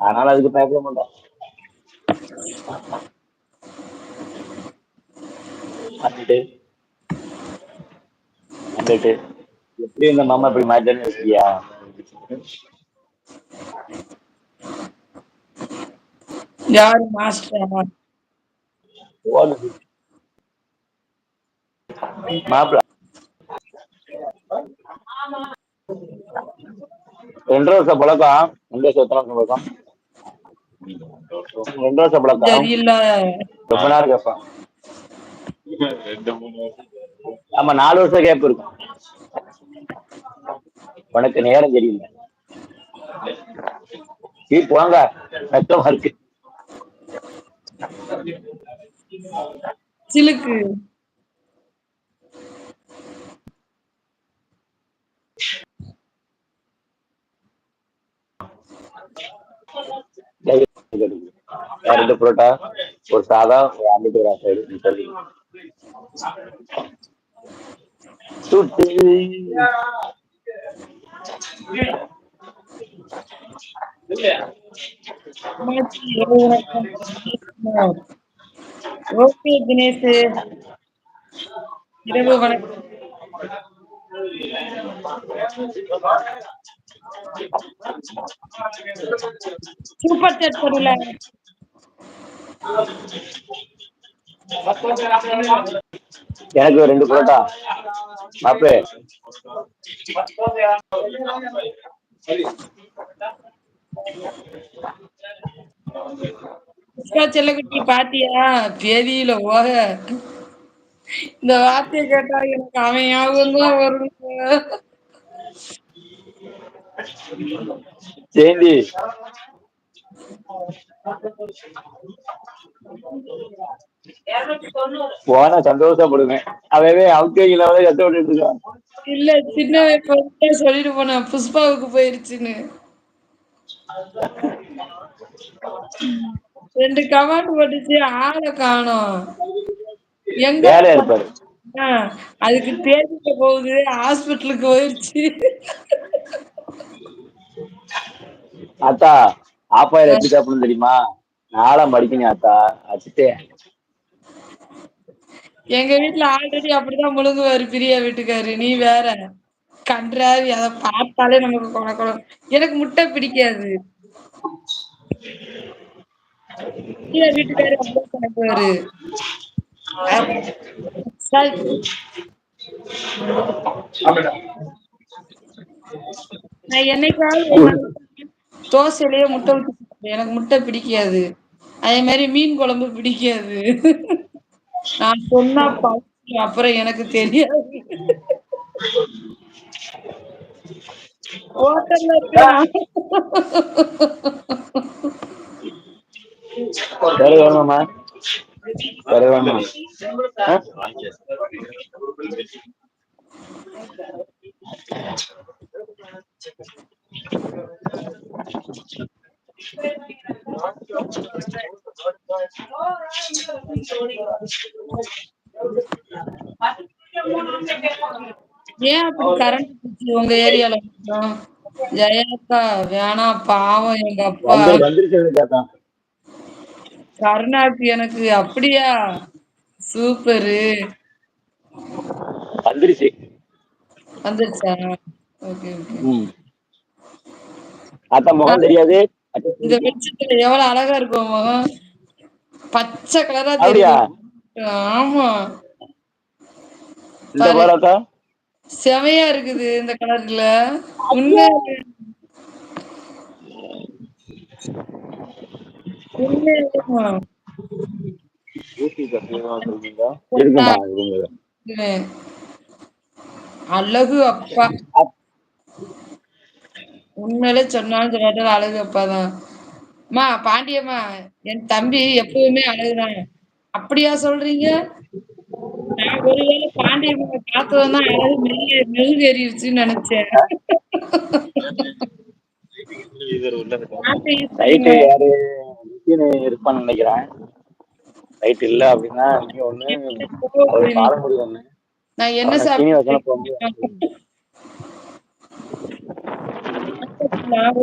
அதனால அதுக்கு பயப்பட மாட்டோம். வந்துட்டு. எப்படி இந்த மாமா இப்படி மாட்டேன்னு வச்சியா யாரு மாஸ்டரா போதும் மாப்பிள. ரெண்டு வருஷம் பழக்கம். ரெண்டு வருஷம் எத்தனை வருஷம் பழக்கம்? ரெண்டு வருஷம் பழக்கம் ரொம்ப நேரம் கேட்பான் ஆமா நாலு வருஷம் கேப் இருக்கும் உனக்கு நேரம் தெரியல. சீ போங்க. கஷ்டமா இருக்கு. சிலுக்கு. ரெண்டு புரோட்டா ஒரு சாதா ஒரு ஆம்லெட் ஒரு சைடு சரி சுட்டு அம்மாச்சி, இரவு வணக்கம். ஓகே தினேஷ் இரவு வணக்கம் சூப்பர் சாட் பண்ணல எனக்கு ரெண்டு புரோட்டா. புஷ்பா செல்லக்குட்டி பாத்தியா? பேதியில போக. இந்த வார்த்தையை கேட்டா எனக்கு அவன் ஞாபகம் தான் வரும் சேந்தி போனா சந்தோஷப்படுவேன் அவவே அவுக்கீங்களே கஷ்டப்பட்டு இருக்கான் இல்ல சின்ன சொல்லிட்டு போனேன் புஷ்பாவுக்கு போயிருச்சுன்னு. ரெண்டு கமாண்ட் போட்டுச்சு ஆளை காணோம். எங்க வேலையா இருப்பாரு? அதுக்கு தேதிக்க போகுது ஹாஸ்பிட்டலுக்கு போயிருச்சு. அத்தா ஆப்பாயில எப்படி சாப்பிடணும் தெரியுமா? நாலாம் படிக்கணும் அத்தா அச்சுட்டே. எங்க வீட்டுல ஆல்ரெடி அப்படிதான் முழுங்குவாரு பிரியா வீட்டுக்காரு. நீ வேற. கன்றாவி அத பார்த்தாலே நமக்கு கொல கொல. எனக்கு முட்டை பிடிக்காது. பிரியா வீட்டுக்காரு அப்படியே நான் என்னைக்காவது தோசையிலேயே முட்டை ஊற்றி எனக்கு முட்டை பிடிக்காது. அதே மாதிரி மீன் குழம்பு பிடிக்காது. நான் சொன்னா அப்புறம் எனக்கு தெரியாது. ஹோட்டல்ல இருக்கலாம் வேற வேணுமா ஏன் அப்படி கரண்ட் போச்சு உங்க ஏரியால? ஜெயாக்கா வேணாம் பாவம் எங்க அப்பா. கருணாக்கு எனக்கு அப்படியா? சூப்பரு வந்துருச்சு. வந்துருச்சா? ஓகே ஓகே அத்தா முகம் தெரியாது. இந்த வெளிச்சத்துல எவ்வளவு அழகா இருக்கும் முகம். பச்சை கலரா தெரியும் ஆமா. இந்த பாராத்தா செமையா இருக்குது இந்த கலர்ல. உண்மை. அழகு அப்பா. உண்மையிலே சொன்னாலும் சொல்லாட்டாலும் அழகு அப்பா தான் அம்மா பாண்டியம்மா என் தம்பி எப்பவுமே அழகுதான். அப்படியா சொல்றீங்க? நான் ஒருவேளை பாண்டியம்மா பார்த்ததும் தான் அழகு மெழுகு மெழுகேறிடுச்சுன்னு நினைச்சேன். இருப்பான்னு நினைக்கிறேன். ரைட் இல்ல அப்படின்னா ஒண்ணு நான் என்ன அவனை நான்